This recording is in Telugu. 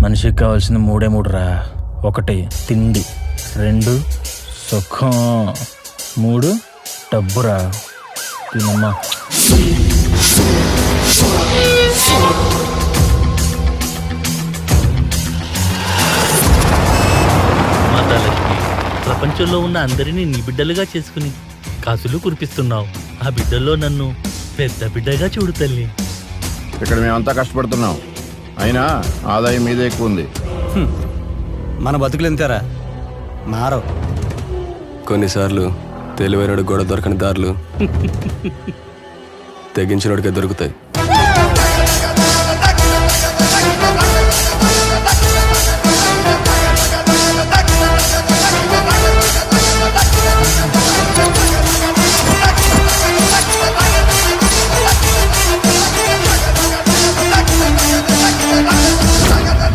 మనిషికి కావాల్సింది మూడే మూడు రా ఒకటి తిండి. రెండు సుఖం. మూడు డబ్బురా. తినమ్మా. మాతాలక్ష్మి ప్రపంచంలో ఉన్న అందరినీ నీ బిడ్డలుగా చేసుకుని కాసులు కురిపిస్తున్నావు. ఆ బిడ్డల్లో నన్ను పెద్ద బిడ్డగా చూడు తల్లి. ఇక్కడ మేమంతా కష్టపడుతున్నాం. అయినా ఆదాయం మీదే ఎక్కువ ఉంది మన బతుకులు ఎంతేరా మారవు కొన్నిసార్లు తెలివైనడు గొడవ దొరకని దారులు తెగించినోడికే దొరుకుతాయి.